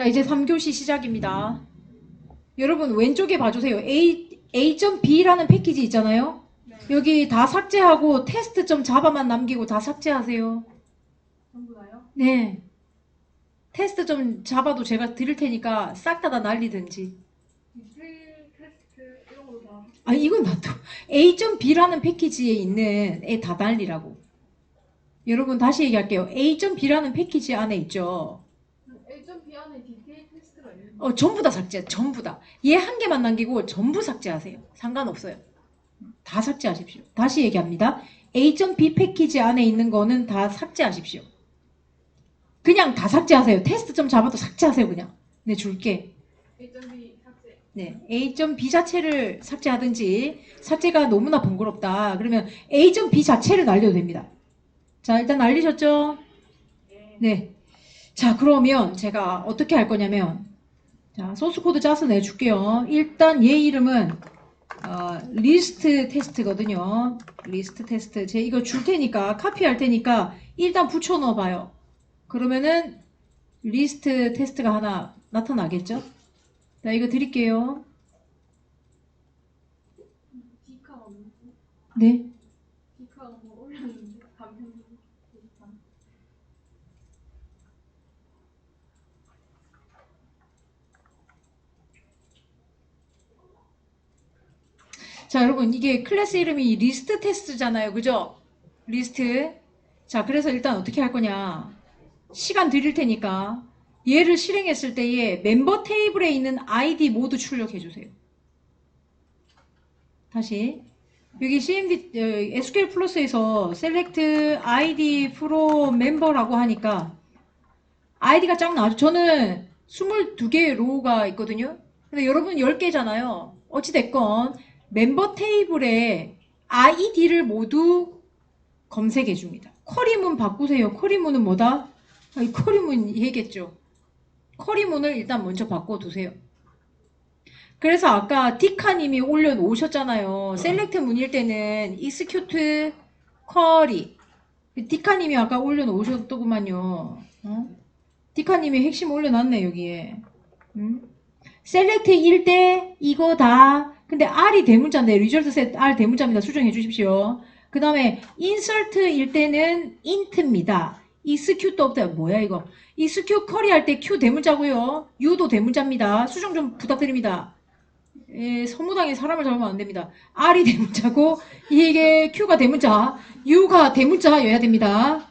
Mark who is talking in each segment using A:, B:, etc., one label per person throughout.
A: 자, 이제 3교시 시작입니다. 여러분, 왼쪽에 봐주세요. A, A.B라는 패키지 있잖아요?
B: 네.
A: 여기 다 삭제하고 테스트 점 자바만 남기고 다 삭제하세요.
B: 전부 다요?
A: 네. 테스트 점 자바도 제가 드릴 테니까 싹 다 다 날리든지.
B: 디스플레이 테스트 이런 거 다.
A: 아, 이건 놔둬. A.B라는 패키지에 있는 애 다 날리라고. 여러분, 다시 얘기할게요. A.B라는 패키지 안에 있죠?
B: A.B 디테일 있는
A: 어, 전부 다 삭제, 전부 다. 얘 한 개만 남기고 전부 삭제하세요. 상관없어요. 다 삭제하십시오. 다시 얘기합니다. A.B 패키지 안에 있는 거는 다 삭제하십시오. 그냥 다 삭제하세요. 테스트 좀 잡아도 삭제하세요, 그냥. 네, 줄게.
B: A.B 삭제.
A: 네, A.B 자체를 삭제하든지, 삭제가 너무나 번거롭다. 그러면 A.B 자체를 날려도 됩니다. 자, 일단 날리셨죠?
B: 네.
A: 네. 자, 그러면 제가 어떻게 할 거냐면, 자, 소스 코드 짜서 내줄게요. 일단 얘 이름은, 어, 리스트 테스트거든요. 리스트 테스트. 제가 이거 줄 테니까, 카피할 테니까, 일단 붙여 넣어 봐요. 그러면은, 리스트 테스트가 하나 나타나겠죠? 자, 이거 드릴게요. 네.
B: 디카 뭐 올렸는데 단편 디카.
A: 자, 여러분, 이게 클래스 이름이 리스트 테스트잖아요. 그죠? 리스트. 자, 그래서 일단 어떻게 할 거냐. 시간 드릴 테니까 얘를 실행했을 때에 멤버 테이블에 있는 아이디 모두 출력해 주세요. 다시. 여기 CMD, 어, SQL 플러스에서 select ID from member라고 하니까 아이디가 쫙 나와죠. 저는 22개의 로우가 있거든요. 근데 여러분 10개잖아요. 어찌됐건 멤버 테이블에 아이디를 모두 검색해 줍니다. 커리문 바꾸세요. 커리문은 뭐다? 아, 이 커리문 얘기했죠. 커리문을 일단 먼저 바꿔두세요. 그래서 아까 디카님이 올려놓으셨잖아요. 셀렉트 문일 때는 execute query. 디카님이 아까 올려놓으셨더구만요. 어? 디카님이 핵심 올려놨네 여기에. 음? 셀렉트일 때 이거 다 근데 R이 대문자인데 리절트 셋 R 대문자입니다. 수정해 주십시오. 그 다음에 insert일 때는 int입니다. execute 없다. 뭐야 이거? execute query 할때 Q 대문자고요. U도 대문자입니다. 수정 좀 부탁드립니다. 예, 서무당에 사람을 잡으면 안 됩니다. R이 대문자고 이게 Q가 대문자, U가 대문자여야 됩니다.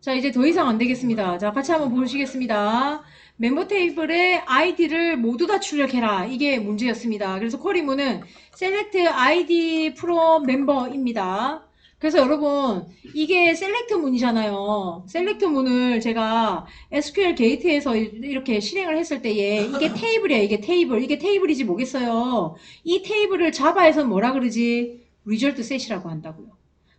A: 자, 이제 더 이상 안 되겠습니다. 자, 같이 한번 보시겠습니다. 멤버 테이블에 아이디를 모두 다 출력해라. 이게 문제였습니다. 그래서 쿼리문은 select id from member입니다. 그래서 여러분, 이게 셀렉트 문이잖아요. 셀렉트 문을 제가 SQL 게이트에서 이렇게 실행을 했을 때에 이게 테이블이야, 이게 테이블. 이게 테이블이지 뭐겠어요. 이 테이블을 자바에서 뭐라 그러지? result set이라고 한다고요.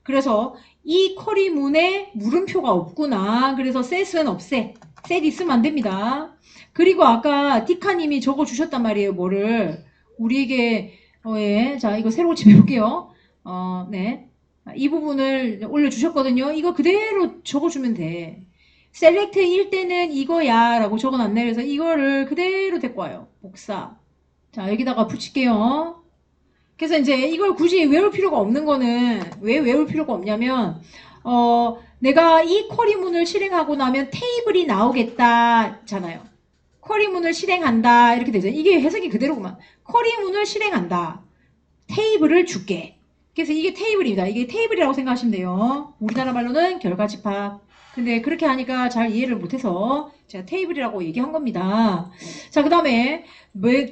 A: 그래서 이 쿼리 문에 물음표가 없구나. 그래서 set은 없애. set 있으면 안 됩니다. 그리고 아까 디카님이 적어 주셨단 말이에요. 뭐를 우리에게 어, 예. 자 이거 새로 고침해볼게요. 어, 네. 이 부분을 올려주셨거든요. 이거 그대로 적어주면 돼. 셀렉트일 때는 이거야 라고 적어놨네. 그래서 이거를 그대로 데리고 와요. 복사. 자 여기다가 붙일게요. 그래서 이제 이걸 굳이 외울 필요가 없는 거는 왜 외울 필요가 없냐면 어 내가 이 쿼리문을 실행하고 나면 테이블이 나오겠다잖아요. 쿼리문을 실행한다 이렇게 되죠. 이게 해석이 그대로구만. 쿼리문을 실행한다. 테이블을 줄게. 그래서 이게 테이블입니다. 이게 테이블이라고 생각하시면 돼요. 우리나라 말로는 결과 집합. 근데 그렇게 하니까 잘 이해를 못해서 제가 테이블이라고 얘기한 겁니다. 자, 그 다음에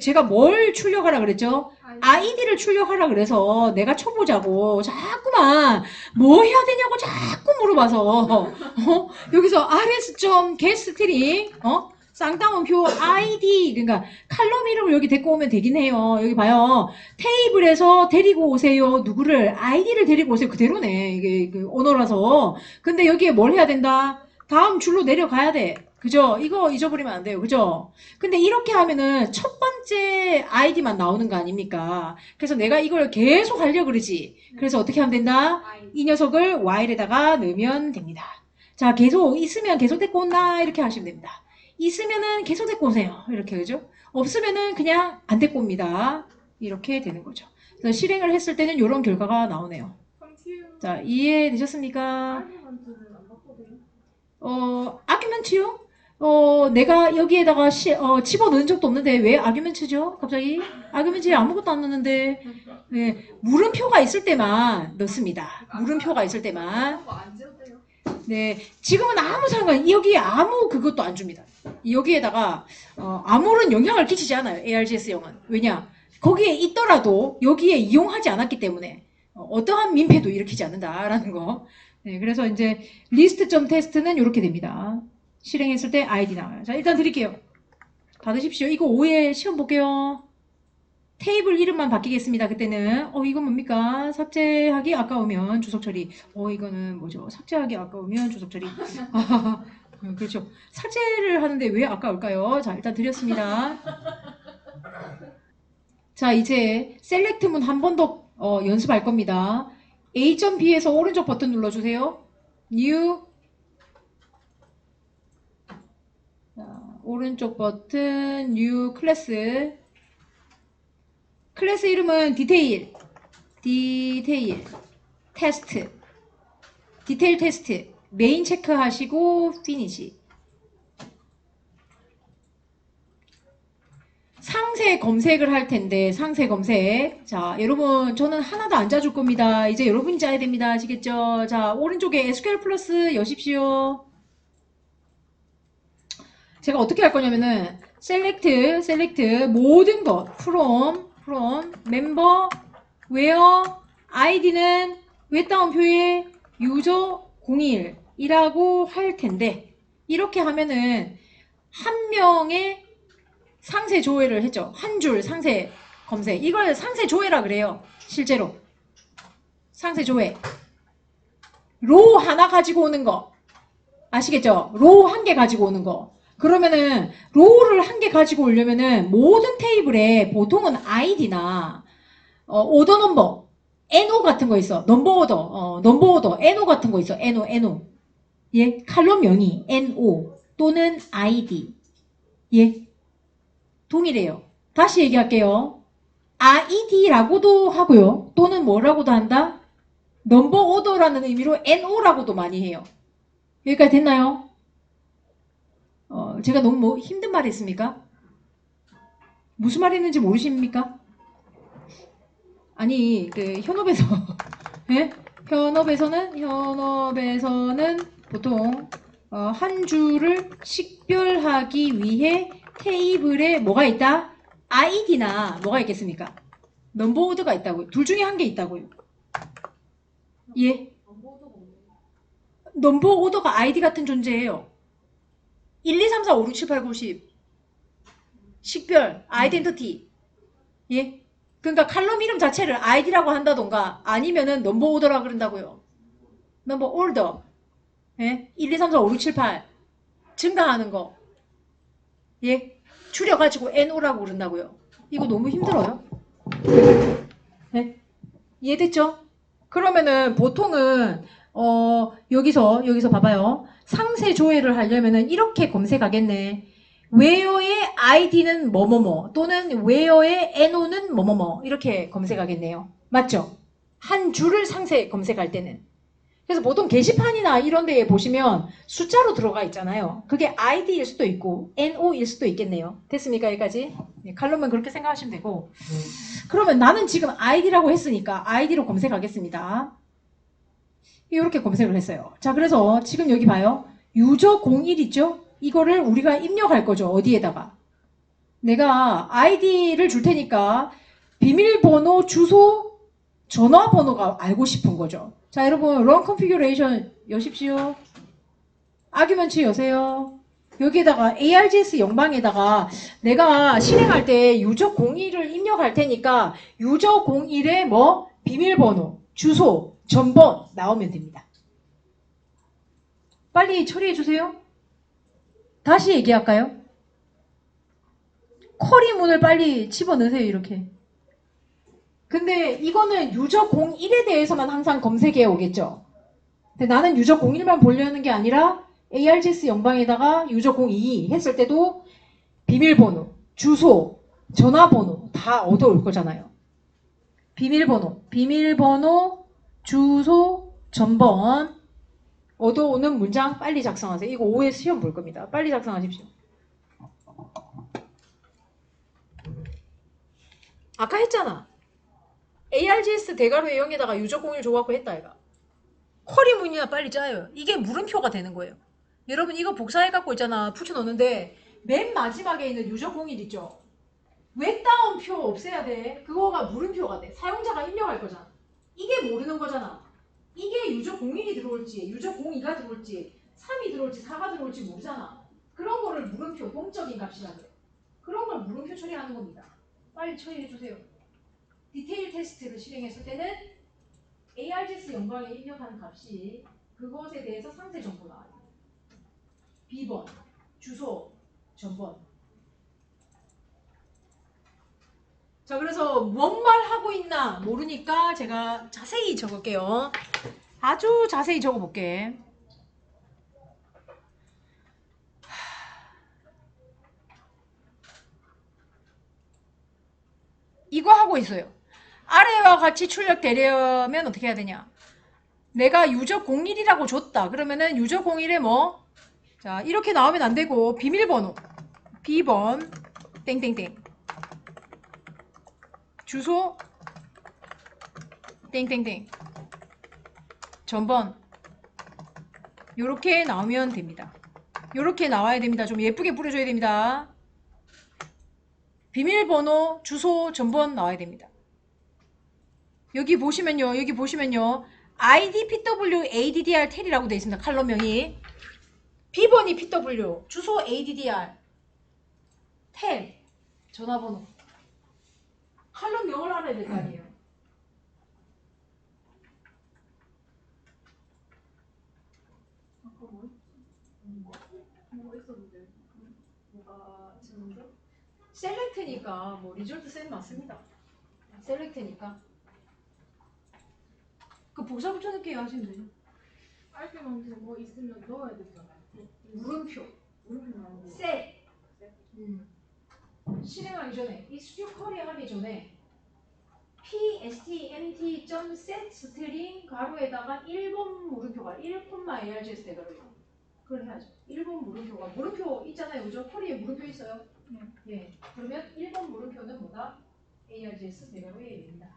A: 제가 뭘 출력하라 그랬죠? 아이디를 출력하라 그래서 내가 쳐보자고 자꾸만 뭐 해야 되냐고 자꾸 물어봐서 어? 여기서 rs.getString 어? 쌍따옴표 id 그러니까 칼럼 이름을 여기 데리고 오면 되긴 해요. 여기 봐요. 테이블에서 데리고 오세요. 누구를 아이디를 데리고 오세요. 그대로네. 이게 그 언어라서. 근데 여기에 뭘 해야 된다? 다음 줄로 내려가야 돼. 그죠? 이거 잊어버리면 안 돼요. 그죠? 근데 이렇게 하면은 첫 번째 아이디만 나오는 거 아닙니까? 그래서 내가 이걸 계속 하려고 그러지. 그래서 어떻게 하면 된다? 이 녀석을 while에다가 넣으면 됩니다. 자, 계속 있으면 계속 데리고 온다. 이렇게 하시면 됩니다. 있으면은 계속 데리고 오세요. 이렇게 그죠? 없으면은 그냥 안 데리고 옵니다. 이렇게 되는 거죠. 그래서 실행을 했을 때는 이런 결과가 나오네요. 자, 이해되셨습니까? 어, 아규멘트요? 어, 내가 여기에다가 시, 어, 집어 넣은 적도 없는데 왜 아규멘트죠? 갑자기? 아규멘트에 아무것도 안 넣는데 네, 물음표가 있을 때만 넣습니다. 물음표가 있을 때만. 네, 지금은 아무 상관, 여기 아무 그것도 안 줍니다. 여기에다가 어, 아무런 영향을 끼치지 않아요. ARGS형은. 왜냐? 거기에 있더라도 여기에 이용하지 않았기 때문에 어, 떠한 민폐도 일으키지 않는다라는 거. 네, 그래서 이제 리스트 점 테스트는 이렇게 됩니다. 실행했을 때 아이디 나와요. 자, 일단 드릴게요. 받으십시오. 이거 5회 시험 볼게요. 테이블 이름만 바뀌겠습니다. 그때는 어 이건 뭡니까? 삭제하기 아까우면 주석 처리. 어 이거는 뭐죠? 삭제하기 아까우면 주석 처리. 아, 그렇죠. 삭제를 하는데 왜 아까울까요? 자 일단 드렸습니다. 자 이제 셀렉트문 한 번더 어, 연습할 겁니다. A.B에서 오른쪽 버튼 눌러주세요. New 자, 오른쪽 버튼 New 클래스 클래스 이름은 디테일, 디테일, 테스트, 디테일 테스트, 메인 체크하시고 피니시. 상세 검색을 할 텐데 상세 검색. 자, 여러분 저는 하나도 안 짜줄 겁니다. 이제 여러분이 짜야 됩니다. 아시겠죠? 자, 오른쪽에 SQL 플러스 여십시오. 제가 어떻게 할 거냐면은 select, select 모든 것 from, from member, where, id는 외다운표에 user 01이라고 할 텐데 이렇게 하면은 한 명의 상세 조회를 했죠. 한 줄 상세 검색. 이걸 상세 조회라 그래요. 실제로. 상세 조회. 로 하나 가지고 오는 거. 아시겠죠? 로 한 개 가지고 오는 거. 그러면은 로우를 한 개 가지고 오려면은 모든 테이블에 보통은 아이디나 어, 오더 넘버, NO 같은 거 있어. 넘버 오더, 어, 넘버 오더, NO 같은 거 있어. NO, NO. 예, 칼럼 명의 NO 또는 ID. 예, 동일해요. 다시 얘기할게요. ID라고도 하고요. 또는 뭐라고도 한다? 넘버 오더라는 의미로 NO라고도 많이 해요. 여기까지 됐나요? 어, 제가 너무 뭐 힘든 말 했습니까? 무슨 말 했는지 모르십니까? 아니, 그, 현업에서, 예? 현업에서는, 현업에서는 보통, 어, 한 줄을 식별하기 위해 테이블에 뭐가 있다? 아이디나 뭐가 있겠습니까? 넘버오드가 있다고요. 둘 중에 한 개 있다고요. 예?
B: 넘버도 없네.
A: 넘버 오더가 아이디 같은 존재예요. 1, 2, 3, 4, 5, 6, 7, 8, 9, 10. 식별, 아이덴티티. 예? 그러니까 칼럼 이름 자체를 아이디라고 한다던가 아니면은 넘버 오더라 그런다고요. 넘버 올더. 예? 1, 2, 3, 4, 5, 6, 7, 8. 증가하는 거. 예? 줄여가지고 NO라고 그런다고요. 이거 너무 힘들어요. 예? 이해됐죠? 그러면은 보통은 어, 여기서, 여기서 봐봐요. 상세 조회를 하려면은 이렇게 검색하겠네. where의 id는 뭐뭐뭐 또는 where의 NO는 뭐뭐뭐 이렇게 검색하겠네요. 맞죠? 한 줄을 상세 검색할 때는. 그래서 보통 게시판이나 이런 데에 보시면 숫자로 들어가 있잖아요. 그게 ID일 수도 있고 NO일 수도 있겠네요. 됐습니까? 여기까지? 네, 칼럼은 그렇게 생각하시면 되고. 그러면 나는 지금 ID라고 했으니까 ID로 검색하겠습니다. 이렇게 검색을 했어요. 자, 그래서 지금 여기 봐요. 유저 01 있죠? 이거를 우리가 입력할 거죠. 어디에다가. 내가 아이디를 줄 테니까 비밀번호, 주소, 전화번호가 알고 싶은 거죠. 자, 여러분, run configuration 여십시오. 아규먼트 여세요. 여기에다가 ARGS 영방에다가 내가 실행할 때 유저 01을 입력할 테니까 유저 01의 뭐 비밀번호, 주소, 전번 나오면 됩니다. 빨리 처리해 주세요. 다시 얘기할까요? 커리문을 빨리 집어넣으세요, 이렇게. 근데 이거는 유저 01에 대해서만 항상 검색해 오겠죠. 근데 나는 유저 01만 보려는 게 아니라 ARGS 영방에다가 유저 02 했을 때도 비밀번호, 주소, 전화번호 다 얻어올 거잖아요. 비밀번호, 비밀번호, 주소, 전번 얻어오는 문장 빨리 작성하세요. 이거 5회 시험 볼 겁니다. 빨리 작성하십시오. 아까 했잖아. ARGS 대괄호 A형에다가 유저 공유 줘갖고 했다 이가. 쿼리 문이나 빨리 짜요. 이게 물음표가 되는 거예요. 여러분 이거 복사해갖고 있잖아. 붙여놓는데 맨 마지막에 있는 유저 공일 있죠. 외다운 표 없애야 돼. 그거가 물음표가 돼. 사용자가 입력할 거잖아. 이게 모르는 거잖아. 이게 유저 01이 들어올지, 유저 02가 들어올지, 3이 들어올지, 4가 들어올지 모르잖아. 그런 거를 물음표, 동적인 값이라 그래. 그런 걸 물음표 처리하는 겁니다. 빨리 처리해 주세요. 디테일 테스트를 실행했을 때는 ARGS 영광에 입력하는 값이 그것에 대해서 상세 정보 나와요. 비번, 주소, 전번. 자, 그래서 뭔 말 하고 있나 모르니까 제가 자세히 적을게요. 아주 자세히 적어볼게. 이거 하고 있어요. 아래와 같이 출력되려면 어떻게 해야 되냐? 내가 유저 01이라고 줬다. 그러면은 유저 01에 뭐? 자, 이렇게 나오면 안 되고 비밀번호. B번 땡땡땡. 주소 땡땡땡. 전번 요렇게 나오면 됩니다. 요렇게 나와야 됩니다. 좀 예쁘게 뿌려줘야 됩니다. 비밀번호, 주소, 전번 나와야 됩니다. 여기 보시면요, 여기 보시면요, ID, PW, ADDR 텔이라고 되어 있습니다. 칼럼명이. B번이 PW, 주소 ADDR, 텔, 전화번호. 칼럼명을 알아야 될 거 아니에요.
B: 아까 뭐 했지? 뭐 했었는데 뭐가 지는데?
A: 셀렉트니까 뭐 리졸트 셈 맞습니다. 셀렉트니까. 그 복사 붙여넣기 하시면 되죠.
B: 알게만한테 뭐 있으면 넣어야 되잖아.
A: 물음표.
B: 물음표 나오고.
A: 셀. 음. 실행하기 전에 이 수주 커리하기 전에 pstmt.set 스트링 가로에다가 1번 물음표가 1,args 대가로요. 그걸 해야죠. 1번 물음표가 물음표 있잖아요. 그죠? 커리에 물음표 있어요.
B: 네.
A: 예. 그러면 1번 물음표는 뭐다? args 대가로에 됩니다.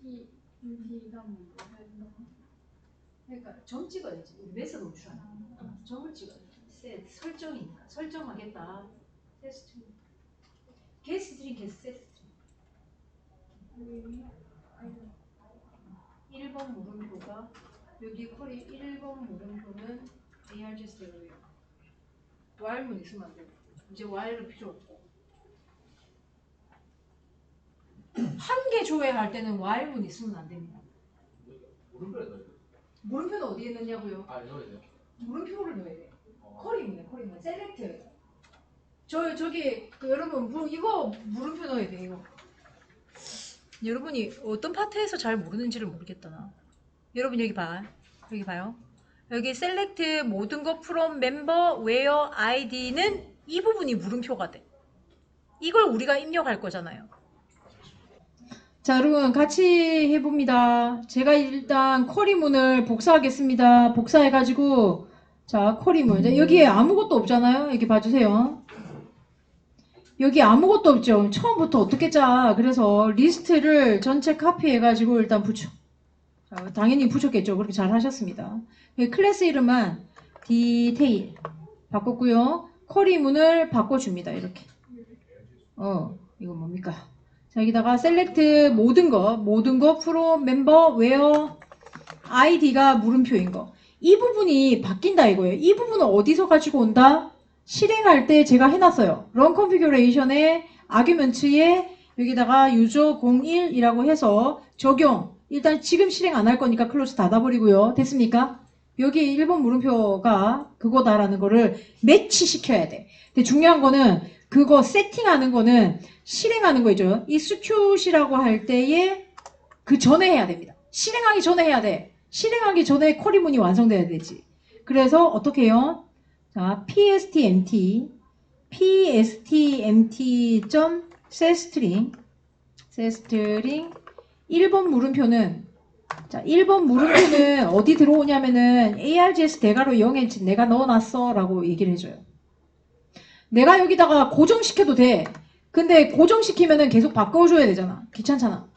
B: PT PT 다음 뭐 해야 된다고?
A: 그러니까 점 찍어야지. 우리 매서 노출하나. 어, 점을 찍어야지. 셋 설정이니까 설정하겠다. 테스트. 게스트링 게스트 세트.
B: 여기 아이들
A: 1번 물음표가 여기 컬이 1번 물음표는 ARGS 대로예요. while문 있으면 안 되고 이제 while은 필요 없고 한 개 조회할 때는 while문 있으면 안 됩니다.
C: 물음표에 넣어야 돼.
A: 물음표는 어디에 넣냐고요?
C: 아, 넣어야 돼요.
A: 물음표를 넣어야 돼.
C: 어.
A: 컬이문에 컬이문 셀렉트. 저 저기 그 여러분 물, 이거 물음표 넣어야 돼 이거. 여러분이 어떤 파트에서 잘 모르는지를 모르겠다 나. 여러분 여기 봐. 여기 봐요. 여기 셀렉트 모든 것 프롬 멤버 웨어 아이디는 이 부분이 물음표가 돼. 이걸 우리가 입력할 거잖아요. 자, 여러분 같이 해봅니다. 제가 일단 쿼리문을 복사하겠습니다. 복사해가지고 자 쿼리문 이제 여기에 아무것도 없잖아요. 여기 봐주세요. 여기 아무것도 없죠. 처음부터 어떻게 짜? 그래서 리스트를 전체 카피해가지고 일단 붙여. 자, 당연히 붙였겠죠. 그렇게 잘 하셨습니다. 여기 클래스 이름만 디테일 바꿨고요. 쿼리문을 바꿔줍니다. 이렇게. 어, 이거 뭡니까? 자, 여기다가 셀렉트 모든 거, 모든 거, 프로, 멤버, 웨어, 아이디가 물음표인 거. 이 부분이 바뀐다 이거예요. 이 부분은 어디서 가지고 온다? 실행할 때 제가 해놨어요. 런 컨피규레이션의 아규먼트에 여기다가 유저 01이라고 해서 적용. 일단 지금 실행 안 할 거니까 클로즈 닫아버리고요. 됐습니까? 여기 1번 물음표가 그거다라는 거를 매치시켜야 돼. 근데 중요한 거는 그거 세팅하는 거는 실행하는 거죠. execute이라고 할 때에 그 전에 해야 됩니다. 실행하기 전에 해야 돼. 실행하기 전에 쿼리 문이 완성돼야 되지. 그래서 어떻게 해요? 자, pstmt, pstmt.setString, setString 1번 물음표는 자, 1번 물음표는 어디 들어오냐면은 ARGS 대괄호 0에 내가 넣어놨어 라고 얘기를 해줘요. 내가 여기다가 고정시켜도 돼. 근데 고정시키면은 계속 바꿔줘야 되잖아. 귀찮잖아.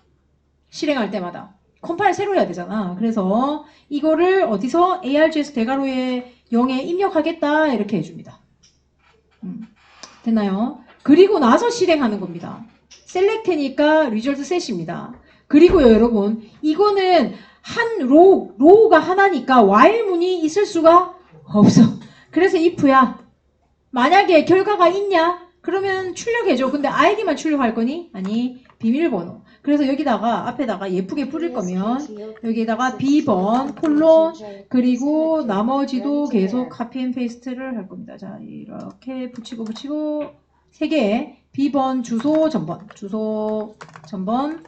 A: 실행할 때마다. 컴파일 새로 해야 되잖아. 그래서 이거를 어디서 ARGS 대괄호에 0에 입력하겠다 이렇게 해줍니다. 음, 됐나요? 그리고 나서 실행하는 겁니다. 셀렉트니까 리졸트 셋입니다. 그리고요 여러분 이거는 한 로, 로우가 하나니까 while 문이 있을 수가 없어. 그래서 if야. 만약에 결과가 있냐? 그러면 출력해줘. 근데 아이디만 출력할 거니? 아니 비밀번호. 그래서 여기다가 앞에다가 예쁘게 뿌릴 거면 여기다가 B번 콜론 그리고 나머지도 계속 카피 앤 페이스트를 할 겁니다. 자 이렇게 붙이고 붙이고 세개 B번 주소 전번 주소 전번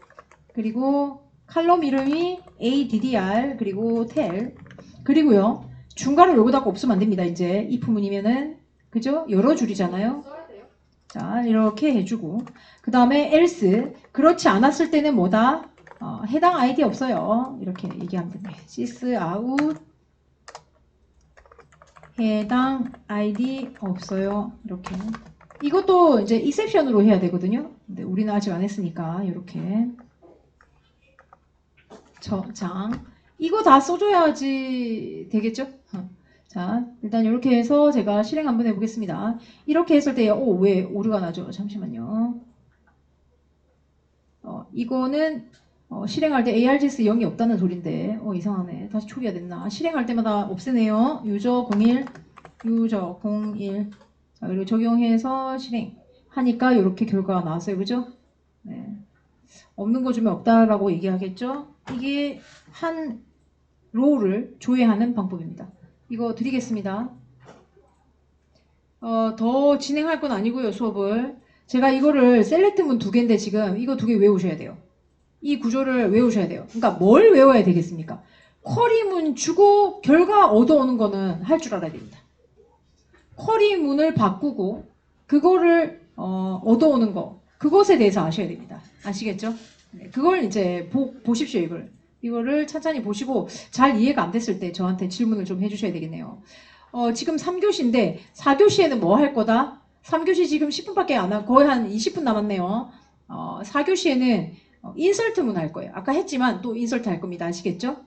A: 그리고 칼럼 이름이 ADDR 그리고 tel 그리고요 중괄호 여기다가 없으면 안 됩니다. 이제 이 부문이면은 그죠? 여러
B: 줄이잖아요.
A: 자, 이렇게 해주고. 그 다음에 else. 그렇지 않았을 때는 뭐다? 어, 해당 아이디 없어요. 이렇게 얘기하면 됩니다. sys out. 해당 아이디 없어요. 이렇게. 이것도 이제 exception으로 해야 되거든요. 근데 우리는 아직 안 했으니까, 이렇게. 저장. 이거 다 써줘야지 되겠죠? 어. 자, 일단 이렇게 해서 제가 실행 한번 해보겠습니다. 이렇게 했을 때, 오, 왜 오류가 나죠? 잠시만요. 어, 이거는 어, 실행할 때 ARGS 0이 없다는 소린데, 어, 이상하네. 다시 초기화 됐나? 실행할 때마다 없애네요. 유저 01, 유저 01. 자, 그리고 적용해서 실행. 하니까 이렇게 결과가 나왔어요. 그죠? 네. 없는 거 주면 없다라고 얘기하겠죠? 이게 한 로우를 조회하는 방법입니다. 이거 드리겠습니다. 어, 더 진행할 건 아니고요, 수업을. 제가 이거를 셀렉트문 두 개인데 지금 이거 두 개 외우셔야 돼요. 이 구조를 외우셔야 돼요. 그러니까 뭘 외워야 되겠습니까? 쿼리문 주고 결과 얻어오는 거는 할 줄 알아야 됩니다. 쿼리문을 바꾸고 그거를 어, 얻어오는 거 그것에 대해서 아셔야 됩니다. 아시겠죠? 네, 그걸 이제 보, 보십시오 이걸. 이거를 천천히 보시고 잘 이해가 안 됐을 때 저한테 질문을 좀 해주셔야 되겠네요. 어, 지금 3교시인데 4교시에는 뭐 할 거다? 3교시 지금 10분밖에 안 하고 거의 한 20분 남았네요. 어, 4교시에는 인설트문 할 거예요. 아까 했지만 또 인설트 할 겁니다. 아시겠죠?